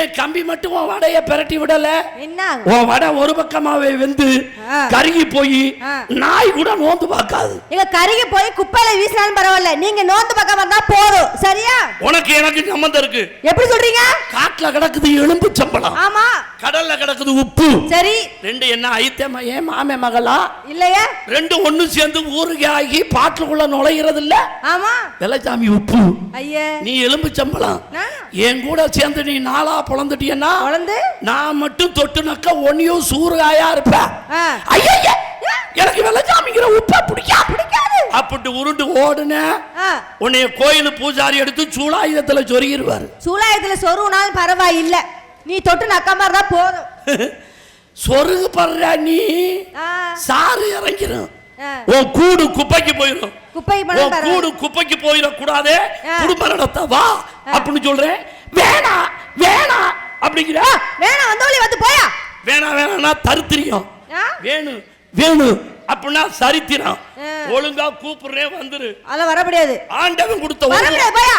என் கம்பி மட்டும் உன் வடைய பிரட்டி விடல. என்ன? உன் வடை ஒரு பக்கமாவே வெந்து. கருகி போய். நாய் கூட நோந்து பார்க்காது. எங்க கருகி போய் குப்பையில வீசினாலும் பரவாயில்ல. நீங்க நோந்து பக்கம் வந்தா போதும். சரியா? உனக்கு எனக்கு சம்மந்தம் இருக்கு. எப்படி சொல்றீங்க? காட்டுல கிடக்குது எலும்பு சம்பளம். ஆமா. கடல்ல கிடக்குது உப்பு. சரி. ரெண்டு என்ன ஐத்தம ஏன் மாமே மகளா? இல்லையா. ரெண்டு ஒண்ணு சேர்ந்து ஊருக்கு ஆகி பாட்டுக்குள்ள நுழையிறது இல்ல ஆமா. வெள்ளச்சாமி உப்பு. ஐயா. நீ எலும்பு சம்பளம். என் கூட சேர்ந்து நீ நாளா பொழந்துட்டியன்னா குழந்தை நான் மட்டும் தொட்டுனாக்க ஒன்னையும் சூறுகாயா இருப்பேன். ஐயய்ய! எனக்கு வெள்ளச்சாமிங்கிற உப்பா பிடிக்கா பிடிக்காது அப்படி உருண்டு ஓடுன. உன்னைய கோயில் பூஜாரி எடுத்து சூளாயுதத்துல சொருகிருவாரு சூலாயத்துல சொருவுனாலும் பரவாயில்ல நீ தொட்டு நக்காம இருந்தா போதும் சொருகு படுற நீ. சாறு இறங்கிரும் ஆ. உன் கூடு குப்பைக்கு போயிடும் பண்ண உன் கூடு குப்பைக்கு போயிடக்கூடாதே. குடும்ப நடத்த வா. அப்படின்னு சொல்றேன் வேணா வேணா அப்படிங்கிற. வேணாம் வந்த வழி வந்து போயா. வேணா வேணாம்னா தருத்திரியம்? வேணும் வேணும் அப்படின்னா சரித்திரம். ஒழுங்கா கூப்பிடுறேன் வந்துரு. அதெல்லாம் வர முடியாது. ஆண்டவன் கொடுத்த வர முடியாது போயா.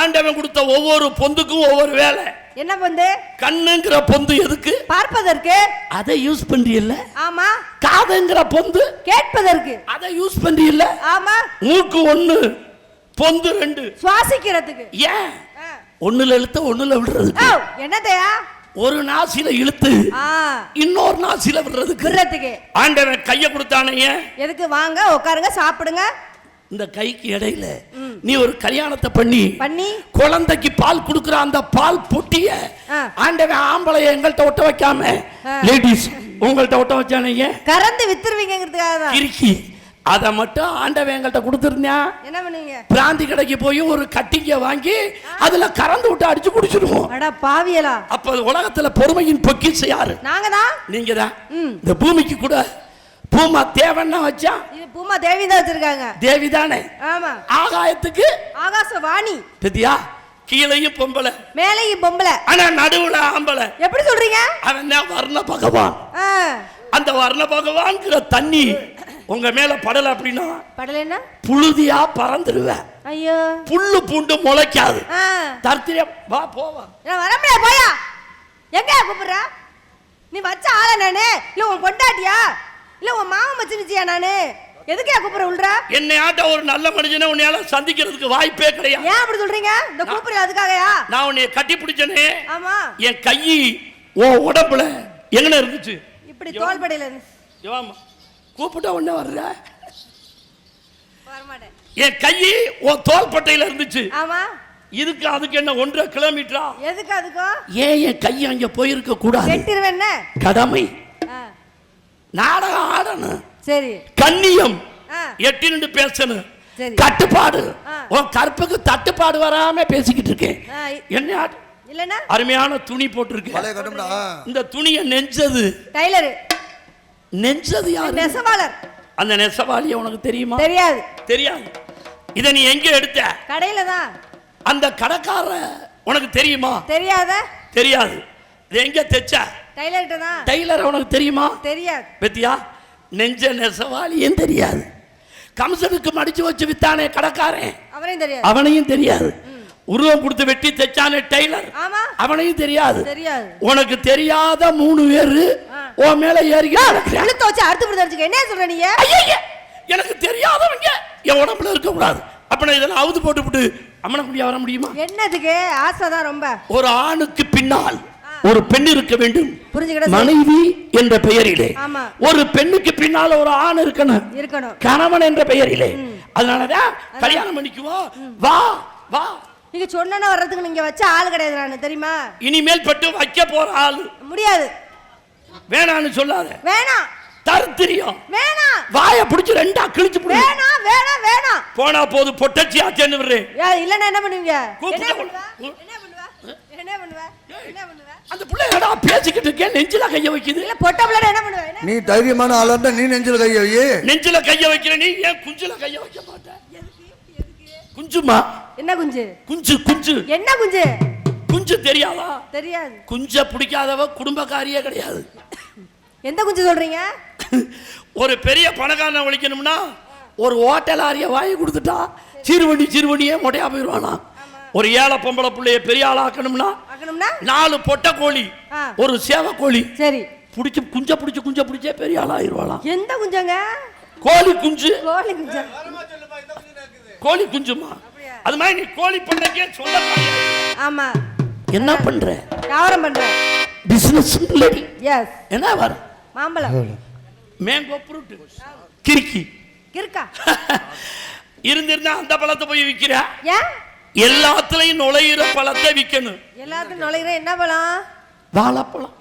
ஆண்டவன் கொடுத்த ஒவ்வொரு பொந்துக்கும் ஒவ்வொரு வேலை. என்ன வந்து கண்ணுங்கிற பொந்து எதுக்கு? பார்ப்பதற்கு. அதை யூஸ் பண்றீல்ல ஆமா. காதுங்கிற பொந்து. கேட்பதற்கு. அதை யூஸ் பண்றீல்ல ஆமா. மூக்கு ஒண்ணு பொந்து ரெண்டு. சுவாசிக்கிறதுக்கு. ஏன். ஒண்ணுல இழுத்த ஒண்ணுல விடுறது என்னதையா ஒரு நாசில இழுத்து இன்னொரு நாசில விடுறதுக்கு. விடுறதுக்கு. ஆண்டவன் கைய கொடுத்தானே ஏன்? எதுக்கு? வாங்க உட்காருங்க சாப்பிடுங்க. இந்த கைக்கு இடையில நீ ஒரு கல்யாணத்தை பண்ணி பண்ணி குழந்தைக்கு பால் கொடுக்குற அந்த பால் பொட்டிய. ஆண்டவன் ஆம்பளைய எங்கள்கிட்ட ஒட்ட வைக்காம. லேடிஸ் உங்கள்கிட்ட ஒட்ட வச்சானே ஏன்? கறந்து வித்துருவீங்கிறதுக்காக தான். கிறுக்கி அதை மட்டும் ஆண்டவன் எங்கள்கிட்ட கொடுத்துருந்தேன் என்ன பண்ணுவீங்க பிராந்தி கடைக்கு போய் ஒரு கட்டிங்க வாங்கி அதுல கறந்து விட்டு அடிச்சு குடிச்சிருவோம். அடா பாவியலா. அப்ப உலகத்துல பொறுமையின் பொக்கிஷ யாரு? நாங்க தான் நீங்க தான் இந்த பூமிக்கு கூட பூமா தேவன்னா வச்சா பூமா தேவி தான் வச்சிருக்காங்க. தேவி தானே ஆமா. ஆகாயத்துக்கு? ஆகாசவாணி. பத்தியா கீழையும் பொம்பளை. மேலையும் பொம்பளை. ஆனா நடுவுல ஆம்பளை. எப்படி சொல்றீங்க? அவன் வர்ண பகவான். அந்த வர்ண பகவான்கிற தண்ணி உங்க மேல படல அப்படின்னா படலைன்னா புழுதியா பறந்துருவேன் ஐயோ. புல்லு பூண்டு முளைக்காது. ஆ. தர்த்திரியா வா போவா. நான் வர முடியாது போயா. எங்க கூப்பிடுற? நீ வச்ச ஆளா நானு? இல்ல உன் பொண்டாட்டியா? இல்ல உன் மாமன் மச்சினிச்சியா நானு? எதுக்கே கூப்பிடுற உள்ற? என்னை ஆட்ட ஒரு நல்ல மனுஷனை உன்னையால சந்திக்கிறதுக்கு வாய்ப்பே கிடையாது. ஏன் அப்படி சொல்றீங்க? இந்த கூப்பிடுற அதுக்காகயா? நான் உன்னைய கட்டி பிடிச்சனே. ஆமா. என் கை உன் உடம்புல எங்கன இருந்துச்சு? இப்படி தோள்படையில இருந்து. யோமா கூப்பிட்ட உடனே வர்ற? என் கை உன் தோள்பட்டையில இருந்துச்சு. ஆமா. இதுக்கு அதுக்கு என்ன ஒன்றரை கிலோமீட்டரா? எதுக்கு அதுக்கும் ஏன் என் கை அங்க போயிருக்க கூடாது? கடமை. நாடகம் ஆடணும். சரி. கண்ணியம். நின்று பேசணும். கட்டுப்பாடு ஆ. உன் கற்புக்கு தட்டுப்பாடு வராம பேசிக்கிட்டு இருக்கேன். என்ன அருமையான துணி போட்டிருக்கேன் இந்த துணியை நெஞ்சது. டைலரு. நெஞ்சது யாரு? நெசவாளர். அந்த நெசவாளிய உனக்கு தெரியுமா? தெரியாது. தெரியாது. இதை நீ எங்க எடுத்த? கடையில தான். அந்த கடைக்கார உனக்கு தெரியுமா? தெரியாத? தெரியாது. இது எங்க தைச்ச? டைலர்கிட்ட தான். டெய்லர் உனக்கு தெரியுமா? தெரியாது. பத்தியா? நெஞ்ச நெசவாளியும் தெரியாது. கம்சனுக்கு மடிச்சு வச்சு வித்தானே கடைக்காரன். அவரையும் தெரியாது. அவனையும் தெரியாது. உருவம் கொடுத்து வெட்டி தைச்சானே டெய்லர். அவனையும் தெரியாது. தெரியாது. உனக்கு தெரியாத மூணு பேரு உன் மேல ஐயைய! எனக்கு தெரியாதவங்க. என் உடம்புல இருக்க கூடாது அப்ப நான் இதெல்லாம் அவுது போட்டு விட்டு அம்மனை குடியா வர முடியுமா? என்னதுக்கு? ஆசை தான் ரொம்ப. ஒரு ஆணுக்கு பின்னால் ஒரு பெண் இருக்க வேண்டும். மனைவி என்ற பெயரிலே. ஒரு பெண்ணுக்கு பின்னால ஒரு ஆண் இருக்கணும். இருக்கணும். கணவன் என்ற பெயரிலே. அதனாலதான் கல்யாணம் பண்ணிக்குவோம். வா வா. நீங்க சொன்னா வர்றதுக்கு நீங்க வச்ச ஆள் கிடையாது நான் தெரியுமா? இனிமேல் பட்டு வைக்க போற ஆள். முடியாது. வேணான்னு சொல்லாத. வேணாம் தருத்திரியம். வேணாம் வாயை பிடிச்சு ரெண்டா கிழிச்சு போடு வேணாம் வேணாம் வேணாம் போனா போது பொட்டச்சி ஆச்சேன்னு விடுறேன். இல்லைன்னா என்ன பண்ணுவீங்க? என்ன பண்ணுவ? என்ன பண்ணுவ? என்ன பண்ணுவ? என்ன பண்ணுவ? அந்த பிள்ளை ஏடா பேசிக்கிட்டு இருக்கேன் நெஞ்சில கைய வைக்குது. இல்ல பொட்ட பிள்ளை என்ன பண்ணுவ? நீ தைரியமான ஆளா இருந்தா நீ நெஞ்சில கைய வை. நெஞ்சில கைய வைக்கிற நீ ஏன் குஞ்சுல கைய வைக்க மாட்ட? குஞ்சுமா? என்ன குஞ்சு? குஞ்சு குஞ்சு. என்ன குஞ்சு? குஞ்சு தெரியாதா? தெரியாது. குஞ்ச பிடிக்காதவ குடும்பக்காரியே கிடையாது. எந்த குஞ்சு சொல்றீங்க? ஒரு பெரிய பணக்காரனை ஒழிக்கணும்னா ஒரு ஹோட்டல் ஆரிய வாங்கி கொடுத்துட்டா சிறுவண்டி சிறுவண்டியே மொட்டையா போயிடுவானா? ஒரு ஏழை பொம்பளை பிள்ளைய பெரிய ஆளாக்கணும்னா வளர்க்கணும்னா நாலு பொட்டை கோழி. ஒரு சேவை கோழி. சரி. புடிச்சு குஞ்ச புடிச்சு குஞ்ச புடிச்சே பெரிய ஆளாயிருவாளாம். எந்த குஞ்சங்க? கோழி குஞ்சு. கோழி குஞ்சம் கோழி குஞ்சுமா? அது மாதிரி நீ கோழி பண்ணக்கே சொல்ல ஆமா. என்ன பண்ற? வியாபாரம் பண்றேன் பிசினஸ் எஸ் என்ன வர மாம்பழம். மேங்கோ ஃப்ரூட் கிறுக்கி? இருக்கா இருந்திருந்தா அந்த பழத்தை போய் விக்கிற ஏன்? எல்லாத்துலயும் நுழையிற பழத்தை விக்கணும். எல்லாத்துக்கும் நுழைகிற என்ன பழம்? வாழைப்பழம்.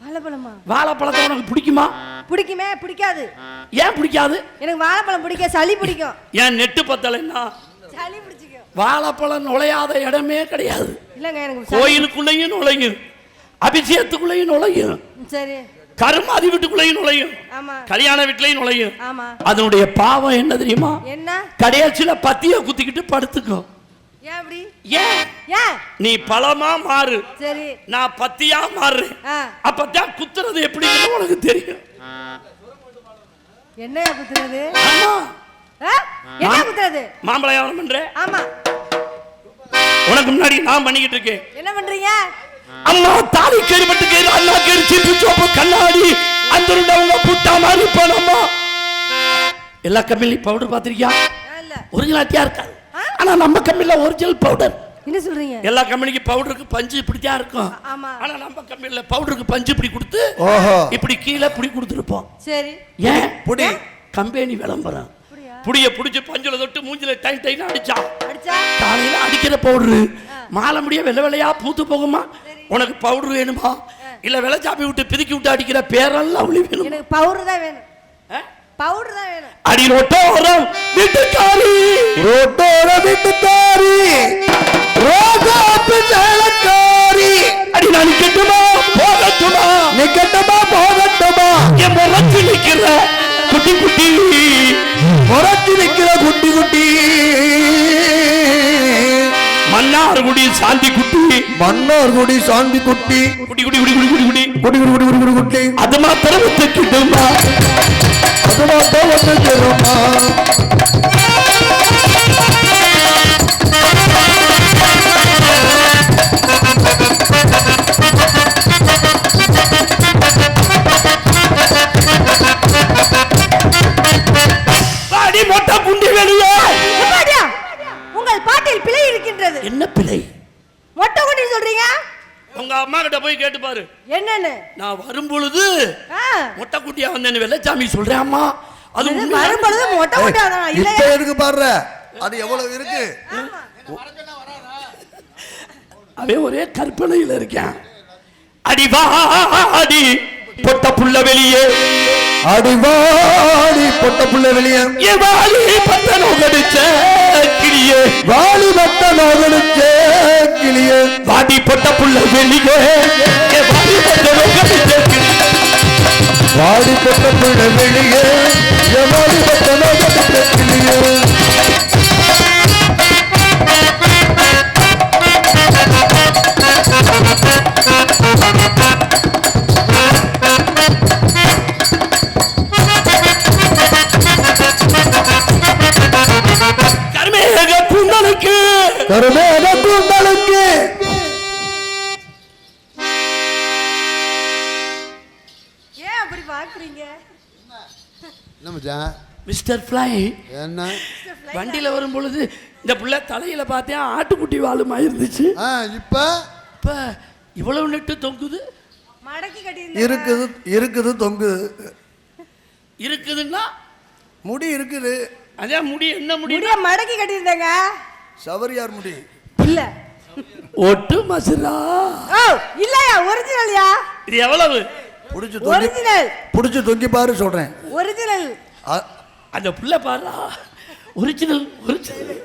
வாழைப்பழமா? வாழைப்பழத்தை உனக்கு பிடிக்குமா? பிடிக்குமே பிடிக்காது. ஏன் பிடிக்காது? எனக்கு வாழைப்பழம் பிடிக்க சளி பிடிக்கும். ஏன் நெட்டு பத்தலைன்னா? சளி பிடிச்சிக்கும். வாழைப்பழம் நுழையாத இடமே கிடையாது. இல்லைங்க எனக்கு கோயிலுக்குள்ளேயும் நுழையும். அபிஷேகத்துக்குள்ளேயும் நுழையும். சரி. கருமாதி வீட்டுக்குள்ளேயும் நுழையும். கல்யாண வீட்லயும் நுழையும். அதனுடைய பாவம் என்ன தெரியுமா? என்ன? கடையாச்சில பத்திய குத்திக்கிட்டு படுத்துக்கும். ஏன் அப்படி? ஏன்? ஏன்? நீ பழமா மாறு. சரி. நான் பத்தியா மாறுறேன் ஆ. அப்பதான் குத்துறது எப்படின்னு உனக்கு தெரியும். என்னையா குத்துறது? என்ன குத்துறது? மாம்பழம் வியாபாரம் பண்ற? ஆமா. உனக்கு முன்னாடி நான் பண்ணிக்கிட்டு இருக்கேன். என்ன பண்றீங்க? அம்மா தாலி கேடு பட்டு கேடு அண்ணா கேடு சீட்டு சோப்பு கண்ணாடி அந்த உங்க புட்டா மாதிரி போனம்மா எல்லா கம்பெனிலையும் பவுடர் பார்த்திருக்கியா? நான் இல்ல. ஒரிஜினாலிட்டியா இருக்காது. ஆனா நம்ம கம்பெனில ஒரிஜினல் பவுடர் என்ன சொல்றீங்க? எல்லா கம்பெனிக்கு பவுடருக்கு பஞ்சு இப்படித்தான் இருக்கும். ஆமா. ஆனா நம்ம கம்பெனில பவுடருக்கு பஞ்சு இப்படி கொடுத்து ஓஹோ. இப்படி கீழே புடி கொடுத்துருப்போம். சரி. ஏன்? புடி. கம்பெனி விளம்பரம். புடிய புடிச்சு பஞ்சுல தொட்டு மூஞ்சில டைன் டைன் அடிச்சான் அடிச்சா? காலையில அடிக்கிற பவுடரு மாலை முடிய வெள்ளை வெள்ளையா பூத்து போகுமா? உனக்கு பவுடர் வேணுமா? இல்ல வெள்ளை சாப்பி விட்டு பிதுக்கி விட்டு அடிக்கிற பேரெல்லாம் அவளி வேணும்? எனக்கு பவுடர் தான் வேணும். பவுடர் தான் வேணும். அடி ரொட்டோரம் வீட்டுக்காரி. ரோட்டோர வீட்டுக்காரி. ரோஜாப்பு சேலக்காரி. அடி நான் நிக்கட்டுமா? போகட்டுமா? நிக்கட்டமா போகட்டுமா? என் முறைச்சு நிக்கிற குட்டி குட்டி. முறைச்சு நிக்கிற குட்டி குட்டி. மன்னார்குடி சாந்தி குட்டி. மன்னோர் குடி சாந்தி குட்டி. குட்டி குட்டி குடி குடி குடி குடி. குடி குடி குடி குடி குடி குட்டி. அது மாத்திரம் அது மட்டும் பாரு. என்னன்னு? நான் வரும் பொழுது ஆ, மொட்டை குட்டியா வந்தேன்னு வெள்ளச்சாமி சொல்றேன் அம்மா அது? வரும்பொழுது மொட்டை குட்டி அதான் இப்ப இல்லையா இருக்கு பாரு அது எவ்வளவு இருக்கு? அவன் ஒரே கற்பனையில இருக்கேன். அடி வாடி பொட்ட புள்ள வெளியே. அடிவாடி பொட்ட புள்ள வெளியே. வாலி பத்தனோ கடிச்ச கிளியே. வாலி மத்த நோகடிச்சே கிளியே. வாடி பொட்ட புள்ள வெளியே. ஏ வாலி பத்தனோ கடிச்ச கிளியே. வாடி பொட்ட புள்ள வெளியே. எவாடி மத்த நோகடிச்சே கிளியே. மிஸ்டர் ஃப்ளை என்ன? வண்டியில வரும் பொழுது இந்த புள்ள தலையில பார்த்தேன் ஆட்டுக்குட்டி வாழுமா இருந்துச்சு. ஆ இப்ப? இப்ப இவ்வளவு நெட்டு தொங்குது? மடக்கி கட்டி இருக்குது இருக்குது தொங்குது. இருக்குதுன்னா? முடி இருக்குது. அதே முடி என்ன முடி? முடிய மடக்கி கட்டியிருந்தேங்க. சவரியார் முடி. இல்ல. ஒட்டு மசுரா. இல்லையா? ஒரிஜினல்யா? இது எவ்வளவு? புடிச்சு ஒரிஜினல். புடிச்சு தொங்கி பாரு சொல்றேன். ஒரிஜினல். அந்த புள்ள பாரா ஒரிஜினல் ஒரிஜினல்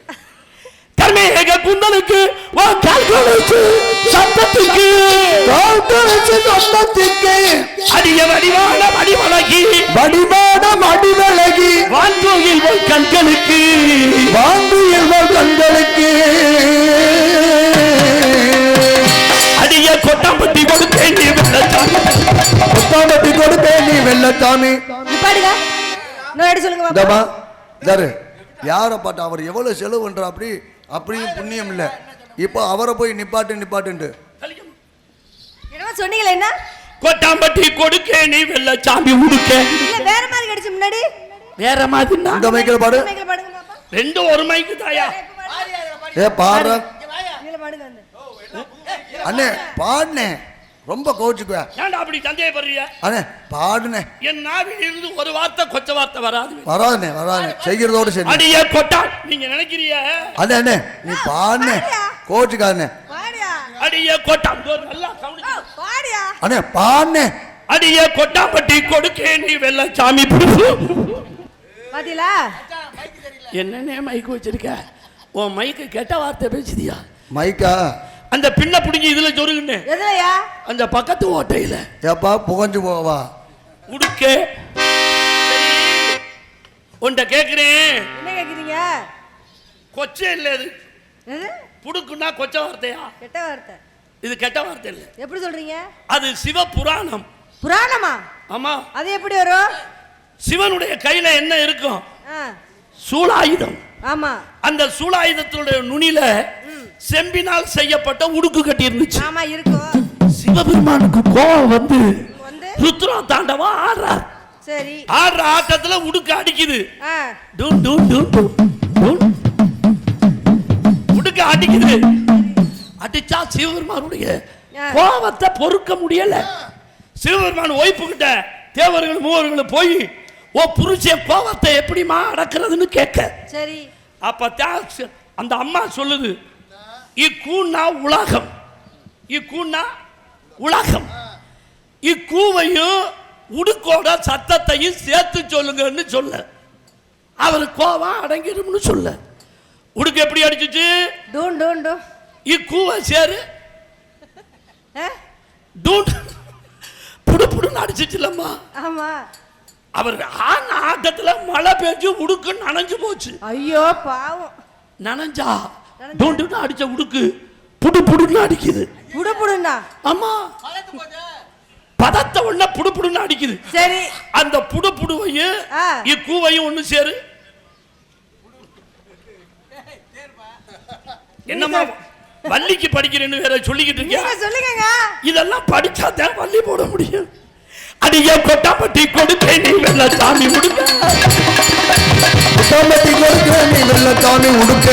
கர்மேக குந்தனுக்கு ஓ கால்கோலுக்கு சத்தத்துக்கு கால்கழுத்து சொந்தத்திற்கு அடிய வடிவான வடிவழகி வடிவான மடிவழகி வான்கோயில் கண்களுக்கு. வாங்குயில் கண்களுக்கு. அடிய கொட்டாம்பட்டி கொடுத்தேன் நீ வெள்ளச்சாமி புத்தாம்பட்டி கொடுப்பேன் நீ நிப்பாடுங்க இன்னும் அடி சொல்லுங்க. இந்தமா தரு யாரை பாட்டு அவர் எவ்வளவு செலவு பண்றா அப்படி அப்படியும் புண்ணியம் இல்லை. இப்போ அவரை போய் நிப்பாட்டு நிப்பாட்டுன்ட்டு. கலிக்க என்னமோ சொன்னீங்களே என்ன? கொட்டாம்பட்டி கொடுக்க நீ வெள்ள சாமி உடுக்க. இல்ல வேற மாதிரி கிடைச்சு முன்னாடி. வேற மாதிரினா இந்த மைக்கில் பாடு. மைக்கில் பாடுங்க பாப்பா. ரெண்டும் ஒரு மைக்கு தாயா. ஏ வந்து அண்ணே பாடுனே. ரொம்ப கோச்சுக்குவேன் ஏன்டா அப்படி சந்தேகப்படுறிய? அண்ணே பாடுனே என் நாவில் இருந்து ஒரு வார்த்தை கொச்ச வார்த்தை வராது வராதுண்ணே வராதுண்ணே. செய்கிறதோடு சரி அடியே கொட்டா நீங்க நினைக்கிறிய? அண்ணே அண்ணே நீ பாடுனே கோச்சுக்காதண்ணே. பாடியா? அடியே கொட்டா நல்லா பாடியா? அண்ணே பாடுனே அடியே கொட்டாம்பட்டி கொடுக்க நீ வெள்ள சாமி பாத்தீங்களா என்னன்னே மைக்கு வச்சிருக்க? உன் மைக்கு கெட்ட வார்த்தை பேசுதியா? மைக்கா அந்த பின்ன பிடிங்கி இதுல சொருகுன்னு. எதுலயா அந்த பக்கத்து ஓட்டையில. ஏப்பா புகஞ்சு போவா? உடுக்க. உன்கிட்ட கேக்குறேன். என்ன கேக்குறீங்க? கொச்சை இல்ல இது. எது புடுக்குன்னா கொச்ச வார்த்தையா? கெட்ட வார்த்தை. இது கெட்ட வார்த்தை இல்ல. எப்படி சொல்றீங்க? அது சிவ புராணம்? புராணமா ஆமா. அது எப்படி வரும்? சிவனுடைய கையில என்ன இருக்கும்? ஆ, சூலாயுதம். ஆமா. அந்த சூலாயுதத்துடைய நுனியில செம்பினால் செய்யப்பட்ட உடுக்கு கட்டி இருந்துச்சு ஆமா இருக்கும் சிவபெருமானுக்கு கோபம் வந்து வந்து? ருத்ரா தாண்டவா ஆடுறார். சரி. ஆடுற ஆட்டத்துல உடுக்கு அடிக்குது. உடுக்க அடிக்குது. அடிச்சா சிவபெருமானுடைய. கோபத்தை பொறுக்க முடியல. சிவபெருமான் ஒய்ப்பு கிட்ட தேவர்கள் மூவர்கள் போய் ஓ புருஷன் கோபத்தை எப்படிமா அடக்குறதுன்னு கேட்க. சரி. அப்ப அந்த அம்மா சொல்லுது இக்கூன்னா உலகம். இக்கூன்னா உலகம். இக்கூவையும் உடுக்கோட சத்தத்தையும் சேர்த்து சொல்லுங்கன்னு சொல்ல. அவர் கோவம் அடங்கிடும்னு சொல்ல. உடுக்கு எப்படி அடிச்சுச்சு? டூன் டூன் டூ இக்கூவை சேரு? டூன். புடு புடுன்னு அடிச்சிச்சுலம்மா ஆமா. அவர் ஆன ஆட்டத்துல மழை பெஞ்சு உடுக்கு நனைஞ்சு போச்சு. ஐயோ பாவம். நனைஞ்சா? டோண்டுன்னு அடிச்ச உடுக்கு. புடு புடுன்னு அடிக்குது. புடு புடுண்ணா ஆமா பதத்த உடனே புடு புடுன்னு அடிக்குது. சரி. அந்த புடு புடுவையும். இக்கூவையும் ஒண்ணு சேரு. என்னம்மா வள்ளிக்கு படிக்கிறேன்னு வேற சொல்லிக்கிட்டு நீங்க இருக்கியா சொல்லுங்க இதெல்லாம் படிச்சா தான் வள்ளி போட முடியும். அடிய கொட்டாப்பட்டி கொடுத்தே நீ வெள்ள சாமி முடிக்க புத்தாம்பட்டி கொடுக்க நீ வெள்ளத்தாமி உடுக்க?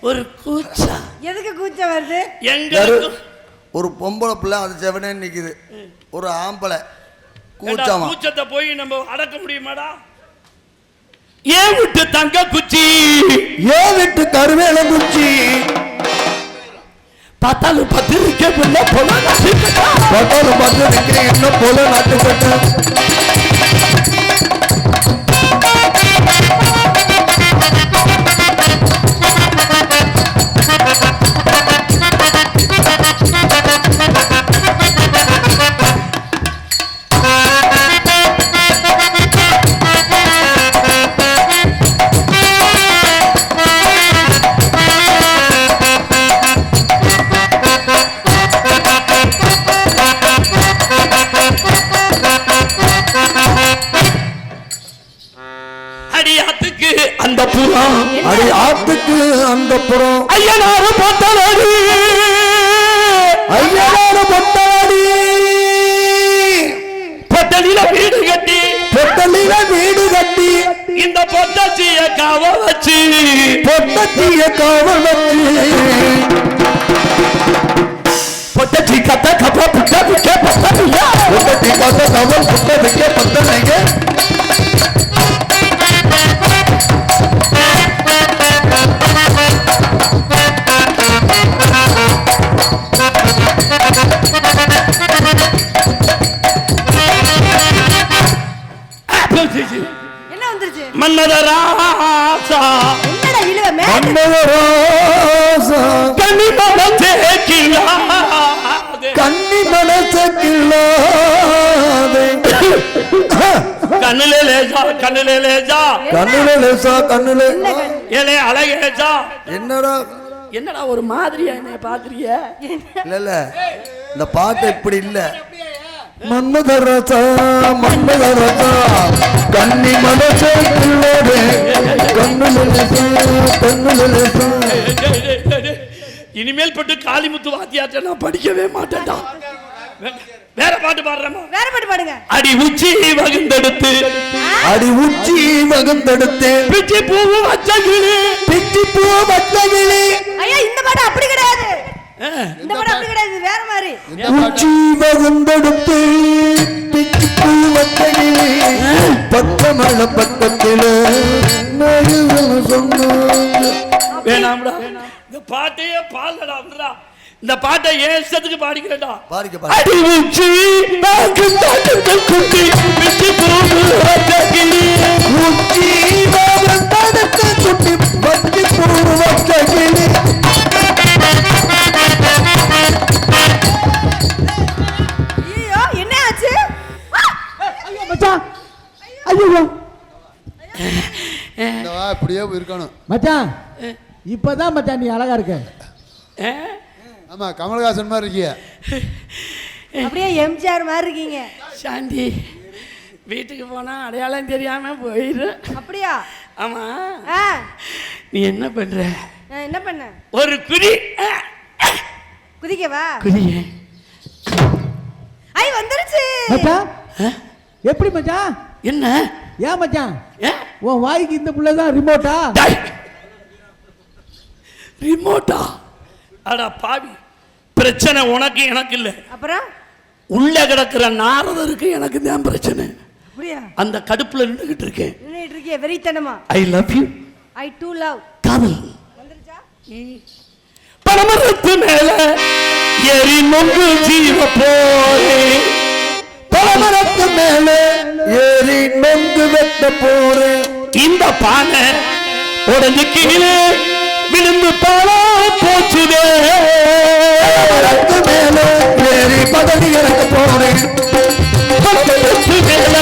ஒரு கூச்சா எதுக்கு கூச்சம் வருது? எங்க யாரு? இருக்கும்? ஒரு பொம்பளை பிள்ளை அது செவனே நிக்குது. ஒரு ஆம்பளை. கூச்சமா? கூச்சத்தை போய் நம்ம அடக்க முடியுமாடா? ஏன் விட்டு தங்க குச்சி. ஏன் விட்டு கருவேல குச்சி. பார்த்தாலும் பத்து இருக்க பிள்ளை போல நசுக்கட்டா. பட்டால பார்த்து நிக்கிறேன் என்ன போல நாட்டுப்பட்ட பொட்டலில வீடு கட்டி. பொட்டலில வீடு கட்டி. இந்த பொட்டாச்சிய காவ வச்சு. பொட்டத்திய காவல் வச்சு. பொட்டச்சி கத்த கப்ப புட்ட புட்ட பத்தலையா பொட்டத்தி காத்த காவல் புட்ட வைக்க என்ன கண்ணுல லேசா கண்ணுல லேசா. கண்ணுல லேசா கண்ணுல. ஏலே அழகேசா என்னடா? என்னடா ஒரு மாதிரியா என்னைய பாக்குறிய இல்ல இல்ல. இந்த பாட்டு இப்படி இல்ல. மன்மதரசா மன்மதரசா கண்ணி மனசே பிள்ளோடு கண்ணுல லேசா கண்ணுல லேசா இனிமேல் பட்டு காளிமுத்து வாத்தியாற்ற நான் படிக்கவே மாட்டேன்டா. வேற பாட்டு பாடுறேமா வேற பாட்டு பாடுங்க. அடி உச்சி வகுந்தெடுத்து அடி உச்சி மகந்தெடுத்தேன் பிச்சி பூவு வச்சகிளி. பிச்சி பூ வட்டகிளி ஐயா இந்த பாட்டு அப்படி கிடையாது. இந்த பாட்டு அப்படி கிடையாது வேற மாதிரி. உச்சி மகந்தெடுத்து பிச்சி பூ வட்டகிளி பக்கமள பக்கத்திலே மேலும் சொன்னாங்க. வேணாம்டா. இந்த பாட்டையே பாடலடா விடுறா இந்த பாட்டை ஏன் இஷ்டத்துக்கு பாடிக்கிறேன்டா? பாருங்க அடி உச்சி குட்டி உச்சி மகந்தெடுத்து குட்டி பச்சி பூ வட்டகிளி ஐயோ என்ன ஆச்சு? மச்சான் ஐயோ இந்த வா இப்படியே இருக்கணும் மச்சான் இப்பதான் மச்சான் நீ அழகா இருக்க? ஆமா கமலஹாசன் மாதிரி இருக்கிய. அப்படியே எம்ஜிஆர் மாதிரி இருக்கீங்க. சாந்தி வீட்டுக்கு போனா அடையாளம் தெரியாம போயிரு. அப்படியா? ஆமா. ஆ. நீ என்ன பண்ற? நான் என்ன பண்ணேன்? ஒரு குடி ஆ, குதிக்கவா? குடிய ஐ வந்துருச்சு. மச்சான்? எப்படி மச்சான்? என்ன? ஏன் மச்சான்? ஏ? உன் வாய்க்கு இந்த புள்ள தான் ரிமோட்டா. ரிமோட்டா அடா பாவி. பிரச்சனை உனக்கு எனக்கு இல்ல அப்புறம்? உள்ள கிடக்கிற நாரதருக்கு எனக்கு தான் பிரச்சனை. அந்த கடுப்புல நின்றுகிட்டு இருக்கேன். நின்றுட்டு இருக்கிய வெறித்தனமா? I love you I do love காதல். பணமரத்து மேல எரி நொங்கு ஜீவ போரே பலமரத்து மேலே ஏறி நொந்து வெட்ட போறேன் இந்த பானை உடஞ்சு கீழே விழுந்து பாலா போச்சுதே. மேலே ஏறி பதவி போறேன் பணமரத்து மேல